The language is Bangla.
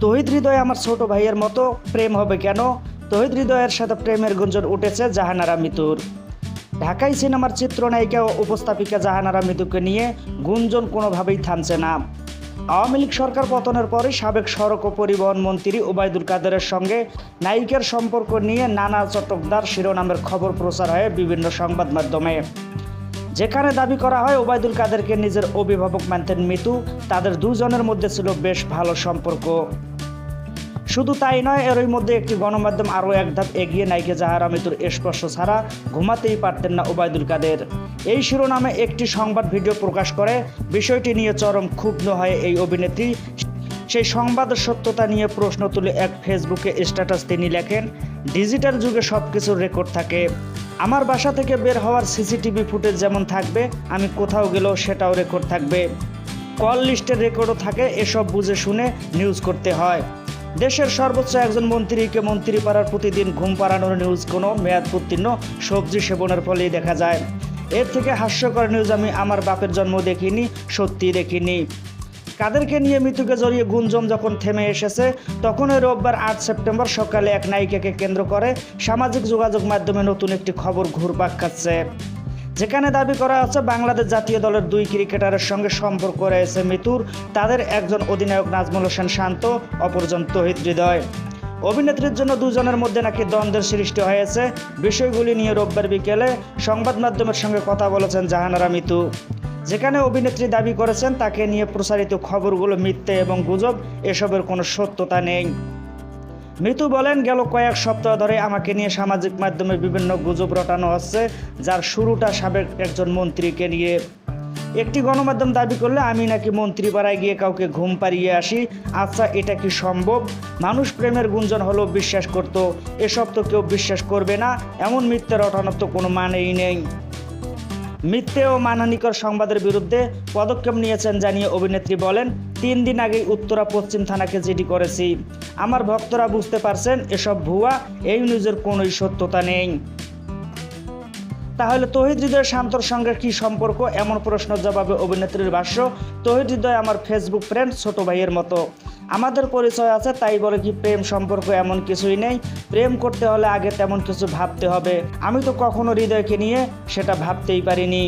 তহিদ হৃদয় আমার ছোট ভাইয়ের মতো প্রেম হবে কেন? তহিদ হৃদয়ের সাথে প্রেমের গুঞ্জন উঠেছে জাহানারা মিতুর। ঢাকাই সিনেমার চিত্রনায়িকা ও উপস্থাপিকা জাহানারা মিতুকে নিয়ে গুঞ্জন কোনোভাবেই থামছে না। আওয়ামী লীগ সরকার পতনের পরই সাবেক সড়ক ও পরিবহন মন্ত্রী ওবায়দুল কাদেরের সঙ্গে নায়িকার সম্পর্ক নিয়ে নানা চটকদার শিরোনামের খবর প্রচার হয় বিভিন্ন সংবাদ মাধ্যমে। যেখানে দাবি করা হয়, ওবায়দুল কাদেরকে নিজের অভিভাবক মানতেন মিতু। তাদের দুজনের মধ্যে ছিল বেশ ভালো সম্পর্ক। শুধু তাই নয়, এরই মধ্যে একটি গণমাধ্যম আরও এক ধাপ এগিয়ে নাইকে জাহারা মিতুর স্পর্শ ছাড়া ঘুমাতেই পারতেন না ওবায়দুল কাদের। এই শিরোনামে একটি সংবাদ ভিডিও প্রকাশ করে, বিষয়টি নিয়ে চরম ক্ষুব্ধ হয় এই অভিনেত্রী। সেই সংবাদের সত্যতা নিয়ে প্রশ্ন তুলে এক ফেসবুকে স্ট্যাটাস তিনি লেখেন, ডিজিটাল যুগে সব কিছুর রেকর্ড থাকে। আমার বাসা থেকে বের হওয়ার সিসিটিভি ফুটেজ যেমন থাকবে, আমি কোথাও গেলেও সেটাও রেকর্ড থাকবে। কল লিস্টের রেকর্ডও থাকে, এসব বুঝে শুনে নিউজ করতে হয়। দেশের সর্বোচ্চ একজন মন্ত্রীকে মন্ত্রী পাড়ার প্রতিদিন ঘুম পাড়ানোর নিউজ কোনো মেয়াদ উত্তীর্ণ সবজি সেবনের ফলেই দেখা যায়। এর থেকে হাস্যকর নিউজ আমি আমার বাপের জন্ম দেখিনি সত্যি দেখিনি। কাদেরকে নিয়ে মৃত্যুকে জড়িয়ে গুঞ্জন যখন থেমে এসেছে, তখনই রোববার আট সেপ্টেম্বর সকালে এক নায়িকাকে কেন্দ্র করে সামাজিক যোগাযোগ মাধ্যমে নতুন একটি খবর ঘুরপাক খাচ্ছে। যেখানে দাবি করা হচ্ছে, বাংলাদেশ জাতীয় দলের দুই ক্রিকেটারের সঙ্গে সম্পর্ক রয়েছে মিতুর। তাদের একজন অধিনায়ক নাজমুল হোসেন শান্ত, অপরজন তহিদ হৃদয়। অভিনেত্রীর জন্য দুজনের মধ্যে নাকি দ্বন্দ্বের সৃষ্টি হয়েছে, বিষয়গুলি নিয়ে রোববার বিকেলে সংবাদ মাধ্যমের সঙ্গে কথা বলেছেন জাহানারা মিতু। যেখানে অভিনেত্রী দাবি করেছেন, তাকে নিয়ে প্রচারিত খবরগুলো মিথ্যে এবং গুজব, এসবের কোনো সত্যতা নেই। মিতু বলেন, গেল কয়েক সপ্তাহ ধরে আমাকে নিয়ে সামাজিক মাধ্যমে বিভিন্ন গুজব রটানো হচ্ছে, যার শুরুটা সাবেক একজন মন্ত্রীকে নিয়ে। একটি গণমাধ্যম দাবি করলে, আমি নাকি মন্ত্রী পাড়ায় গিয়ে কাউকে ঘুম পাড়িয়ে আসি। আচ্ছা এটা কি সম্ভব? মানুষ প্রেমের গুঞ্জন হলেও বিশ্বাস করত। এসব তো কেউ বিশ্বাস করবে না। এমন মিথ্যে রটানোর তো কোনো মানেই নেই। মিথ্যে ও মানহানিকর সংবাদের বিরুদ্ধে পদক্ষেপ নিয়েছেন জানিয়ে অভিনেত্রী বলেন, তিন দিন আগেই উত্তরা পশ্চিম থানাকে জিডি করেছি। আমার ভক্তরা বুঝতে পারছেন, এসব ভুয়া, এই নিউজের কোনোই সত্যতা নেই। তাহলে তহিদ হৃদয় শান্তর সঙ্গে কি সম্পর্ক? এমন প্রশ্নের জবাবে অভিনেত্রীর ভাষ্য, তহিদ হৃদয় আমার ফেসবুক ফ্রেন্ড ছোট ভাইয়ের মতো। আমাদের পরিচয় আছে, তাই বলে কি প্রেম সম্পর্ক এমন কিছুই নেই। প্রেম করতে হলে আগে তেমন কিছু ভাবতে হবে। আমি তো কখনো হৃদয়কে নিয়ে সেটা ভাবতেই পারিনি।